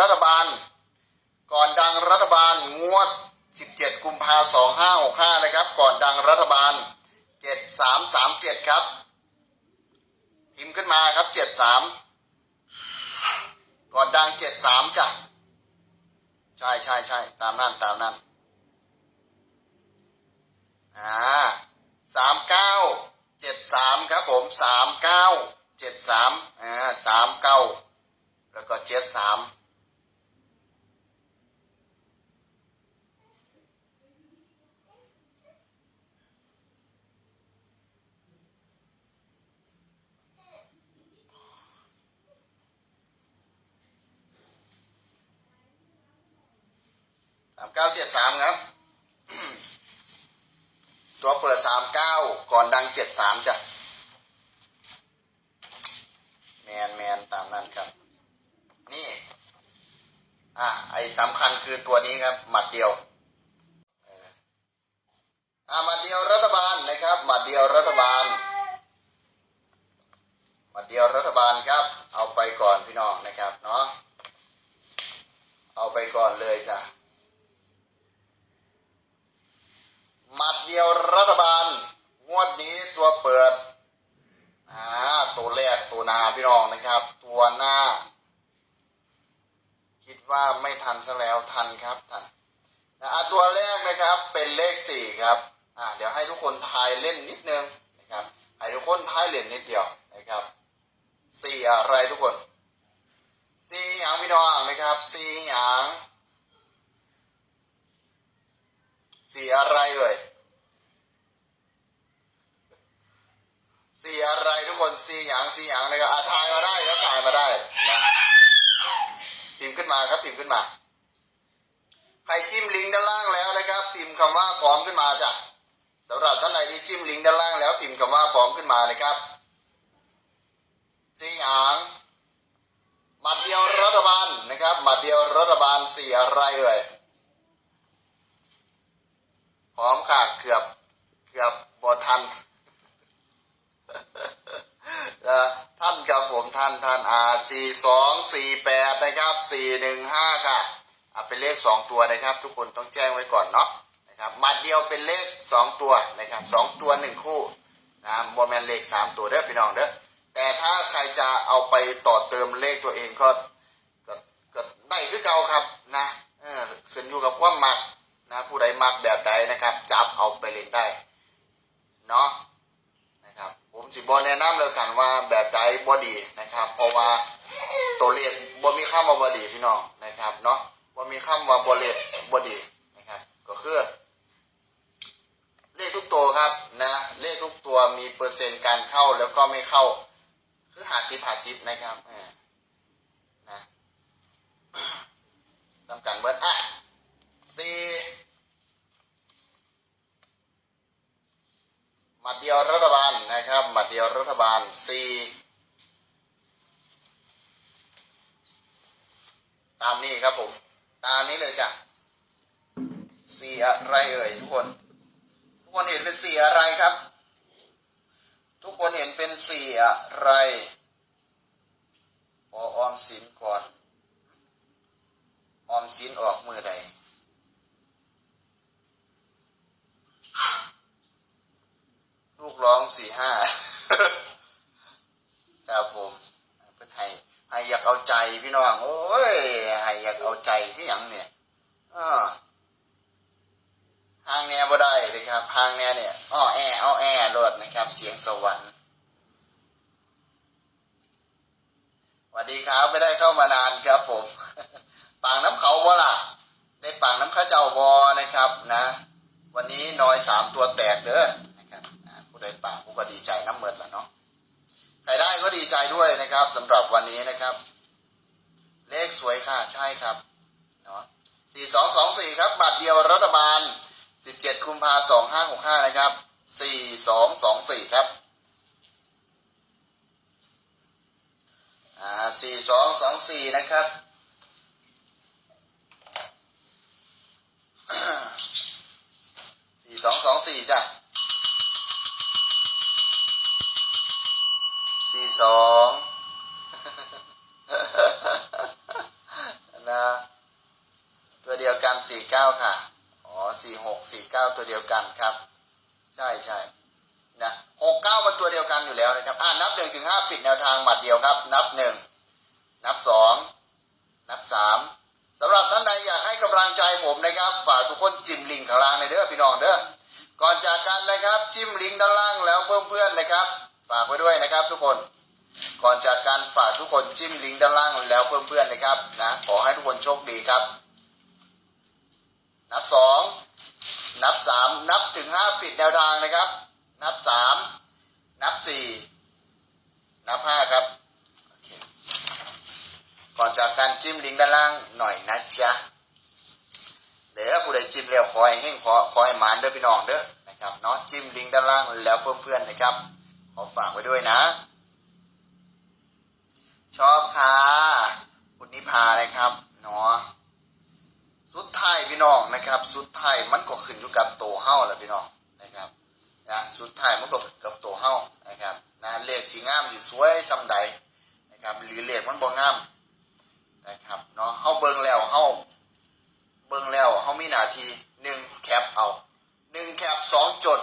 รัฐบาล ก่อนดังรัฐบาลงวด 17 กุมภาสองห้าหกห้านะครับ ก่อนดังรัฐบาล 7337 ครับ พิมพ์ขึ้นมาครับ 73 ก่อนดัง 73จ้ะใช่ใช่ใช่ตามนั่นตามนั่นอ่าสามเก้าเจ็ดสามครับผมสามเก้าเจ็ดสามอ่าสามเก้าแล้วก็เจ็ดสามามเก้าเจ็ดสามครับ ตัวเปิดสามเก้าก่อนดังเจ็ดสามจ้ะ แมนแมนตามนั้นครับ นี่ อะไอ้สำคัญคือตัวนี้ครับ หมัดเดียวเอออะหมัดเดียวรัฐบาลนะครับ หมัดเดียวรัฐบาล หมัดเดียวรัฐบาลครับ เอาไปก่อนพี่น้องนะครับเนาะ เอาไปก่อนเลยจ้ะ หมัดเดียวรัฐบาล งวดนี้ตัวเปิดอ่าตัวแรกตัวหนาพี่น้องนะครับ ตัวหน้า คิดว่าไม่ทันซะแล้วทันครับทันนะอะตัวแรกนะครับเป็นเลขสี่ครับอ่าเดี๋ยวให้ทุกคนทายเล่นนิดนึงนะครับให้ทุกคนทายเล่นนิดเดียวนะครับสี่อะไรทุกคนสี่อย่างพี่น้องนะครับสี่อย่าง สี่อะไรเอ่ยสี่อะไรทุกคนสี่อย่างสี่อย่างนะครับอาทายมาได้แล้วทายมาได้นะพิมพ์ขึ้นมาครับพิมพ์ขึ้นมา ใครจิ้มลิงก์ด้านล่างแล้วนะครับ พิมพ์คำว่าพร้อมขึ้นมาจ้ะสำหรับท่านใดที่จิ้มลิงก์ด้านล่างแล้วพิมพ์คำว่าพร้อมขึ้นมานะครับสี่อย่างหมัดเดียวรัฐบาลนะครับหมัดเดียวรัฐบาลสี่อะไรเอ่ยพร้อมค่ะเกื อบเกือบบอทันนะท่านกับผมท่านท่านอาสี่สองสี่แปดนะครับสี่หนึ่งห้าค่ะอะเป็นเลขสองตัวนะครับ ทุกคนต้องแจ้งไว้ก่อนเนาะนะครับมัดเดียวเป็นเลขสองตัวนะครับสองตัวหนึ่งคู่นะบอแมนเลขสามตัวเด้อพี่น้องเด้อแต่ถ้าใครจะเอาไปต่อเติมเลขตัวเองก็ก็ก็ได้คือเก่าครับนะเออขึ้นอยู่กับความมักนะผู้ใด มักแบบใดนะครับ จับเอาไปเล่นได้เนาะนะครับ ผมสิบอแนะนำเลยกันว่าแบบใดบอดีนะครับ เพราะว่าตัวเลขบ่มีคำว่าบอดีพี่น้องนะครับเนาะบ่มีคำว่าบอเลขบอดีนะครับ ก็คือเลขทุกตัวครับนะเลขทุกตัวมีเปอร์เซ็นต์การเข้าแล้วก็ไม่เข้า คือหาสิบหาสิบนะครับนะสำคัญเบิดอะสี่ หมัดเดียวรัฐบาลนะครับหมัด เดียวรัฐบาลสีตามนี้ครับผม ตามนี้เลยจ้ะสี่อะไรเอ่ยทุกคน ทุกคนเห็นเป็นสี่อะไรครับ ทุกคนเห็นเป็นสี่อะไรขอออมสินก่อน ออมสินออกมือใดลูกร้องสี่ห้า ครับผมเพิ่นให้ให้อยากเอาใจพี่น้อง โอ้ยให้อยากเอาใจที่หยังเนี่ยอทางแนวบ่ได้เลยครับทางแนวเนี่ยอ้อแออ้อแอรดนะครับ เสียงสวรรค์สวัสดีครับ ไม่ได้เข้ามานานครับผม ปางน้ำเขาบ่ล่ะ ได้ปางน้ำข้าเจ้าบอนะครับนะ วันนี้น้อยสามตัวแตกเด้อนะครับอ่าผู้ใดปากผู้ก็ดีใจน้ำเมิดละเนาะใครได้ก็ดีใจด้วย นะครับสำหรับวันนี้นะครับ เลขสวยค่ะใช่ครับเนาะสี่สองสองสี่ครับบัตรเดียวรัฐบาลสิบเจ็ดกุมภาสองห้าหกห้านะครับสี่สองสองสี่ครับอ่าสี่สองสองสี่นะครับสี่สองสองสี่จ้ะสี่สอง นะ สี่หกสี่เก้าตัวเดียวกันครับ ใช่ใช่นะหกเก้ามันตัวเดียวกันอยู่แล้วนะครับ อ่านับหนึ่งถึงห้าปิดแนวทางหมัดเดียวครับ นับหนึ่งนับสองนับสามสำหรับท่านใดอยากให้กำลังใจผมนะครับ ฝากทุกคนจิ้มลิงก์ข้างล่างในเด้อพี่น้องเด้อ ก่อนจากกันนะครับ จิ้มลิงก์ด้านล่างแล้วเพิ่มเพื่อนนะครับ ฝากไว้ด้วยนะครับ ทุกคน ก่อนจากการฝากทุกคนจิ้มลิงก์ด้านล่างแล้วเพิ่มเพื่อนนะครับนะ ขอให้ทุกคนโชคดีครับ นับสองนับสามนับถึงห้าปิดแนวทางนะครับ นับสามนับสี่นับห้าครับก่อนจากการจิ้มลิงก์ด้านล่างหน่อยนะจ๊ะเดี๋ยวผู้ใดจิ้มแล้วขอให้เฮงขอขอให้หมานเด้อพี่น้องเด้อนะครับเนาะจิ้มลิงก์ด้านล่างแล้วเพื่อนๆนะครับ ขอฝากไว้ด้วยนะ ชอบค่ะคุณนิพานะครับเนาะ สุดท้ายพี่น้องนะครับ สุดท้ายมันก็ขึ้นอยู่กับโตเฮ้าแหละพี่น้องนะครับนะสุดท้ายมันก็ขึ้นกับโตเฮ้านะครับนะเลขสีงามสีสวยสำใดนะครับหรือเลขมันบ่งามนะครับเนาะเฮาเบิ่งแล้วเฮาเบิ่งแล้วเฮามีหน้าที่หนึ่งแคปเอาหนึ่งแคปสองจด